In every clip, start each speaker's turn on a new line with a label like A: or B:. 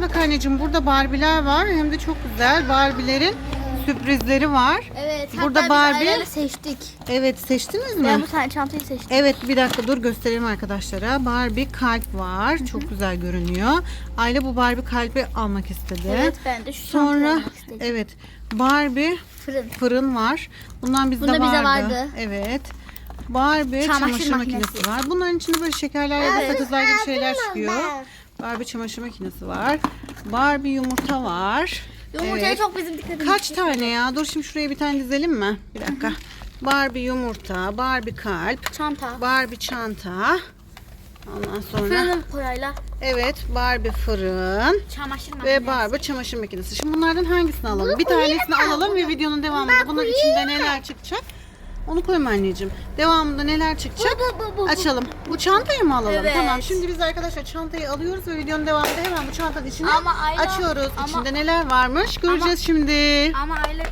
A: Gel bak anneciğim burada Barbie'ler var. Hem de çok güzel. Barbie'lerin sürprizleri var.
B: Evet.
A: Burada
B: hatta
A: Barbie-
B: aileyle seçtik.
A: Evet seçtiniz mi?
B: Ben bu tane çantayı seçtim.
A: Evet bir dakika dur göstereyim arkadaşlara. Barbie kalp var. Çok güzel görünüyor. Aile bu Barbie kalbi almak istedi.
B: Evet ben de şu çantayı
A: Sonra
B: almak istedim.
A: evet Barbie
B: Fırın.
A: fırın var. Bundan bizde
B: Bunda
A: vardı.
B: bize vardı.
A: Evet. Barbie
B: Çamaşır
A: çamaşır, makinesi.
B: makinesi.
A: var. Bunların içinde böyle şekerler ya da sakızlar gibi şeyler çıkıyor. Barbie çamaşır makinesi var. Barbie yumurta var.
B: Yumurtaya
A: Evet.
B: çok bizim dikkatimizi
A: Kaç
B: çekti.
A: tane ya? Dur şimdi şuraya bir tane dizelim mi? Bir dakika. Barbie yumurta, Barbie kalp,
B: Çanta.
A: Barbie çanta. Ondan sonra
B: Fırının koyayla.
A: evet Barbie fırın
B: Çamaşır makinesi.
A: ve Barbie çamaşır makinesi. Şimdi bunlardan hangisini alalım? Bir tanesini alalım ve videonun devamında bunun içinde neler çıkacak? Onu koyma anneciğim. Devamında neler çıkacak?
B: Bu, bu, bu, bu.
A: Açalım. Bu çantayı mı alalım?
B: Evet.
A: Tamam. Şimdi biz arkadaşlar çantayı alıyoruz ve videonun devamında hemen bu çantanın içine
B: Ama Ayla-
A: açıyoruz.
B: ama-
A: İçinde neler varmış göreceğiz şimdi.
B: Ama aile...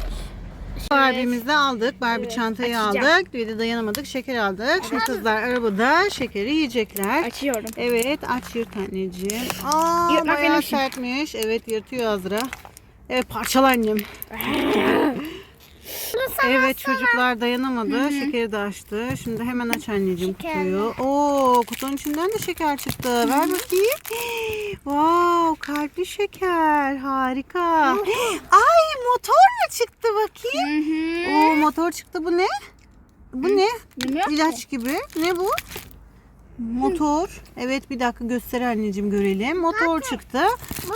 A: Barbie'mizi aldık. Barbie
B: Evet,
A: çantayı
B: açacağım.
A: aldık. Bir de dayanamadık. Şeker aldık. Şimdi kızlar arabada şekeri yiyecekler.
B: Açıyorum.
A: Evet aç yırt anneciğim. Aa
B: Yırtmak
A: bayağı
B: benim işim.
A: sertmiş. Evet yırtıyor Azra. Evet parçala annem. Evet çocuklar dayanamadı. Şekeri de açtı. Şimdi hemen aç anneciğim kutuyu. Oo kutunun içinden de şeker çıktı. Ver bakayım. Wow kalpli şeker. Harika. Ay motor mu çıktı bakayım? Oo motor çıktı. Bu ne? Bu ne?
B: Bilmiyorum
A: İlaç gibi. Ne bu? Motor. Evet bir dakika göster anneciğim görelim. Motor çıktı.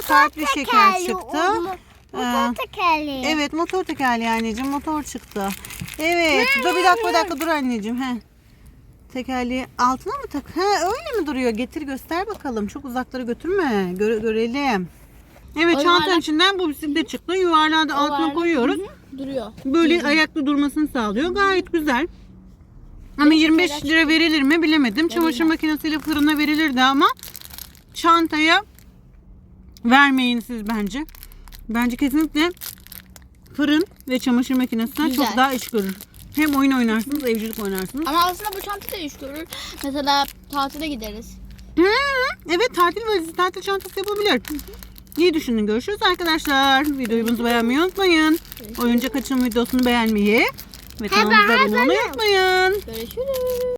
A: Kalpli şeker çıktı. Ee,
B: Motor tekerleği.
A: Evet motor tekerleği anneciğim motor çıktı. Evet dur bir dakika bir dakika dur anneciğim. He. Tekerleği altına mı tak? Ha öyle mi duruyor? Getir göster bakalım. Çok uzaklara götürme. Göre- görelim. Evet
B: O
A: çantanın
B: yuvarlak-
A: içinden bu bisiklet çıktı. Yuvarlağı altına
B: Yuvarlak.
A: koyuyoruz.
B: Duruyor.
A: Böyle ayakta durmasını sağlıyor. Gayet güzel. Ama 25 lira verilir mi bilemedim. Çamaşır makinesiyle fırına verilirdi ama çantaya vermeyin siz bence. Bence kesinlikle fırın ve çamaşır makinesinden
B: Güzel.
A: çok daha iş görür. Hem oyun oynarsınız, evcilik oynarsınız.
B: Ama aslında bu çanta da iş görür. Mesela tatile gideriz.
A: Hı, evet tatil valizi, tatil çantası yapabilir. İyi düşünün. Görüşürüz arkadaşlar. Videomuzu beğenmeyi unutmayın. Oyuncak açım videosunu beğenmeyi ve kanalımıza abone olmayı unutmayın.
B: Görüşürüz.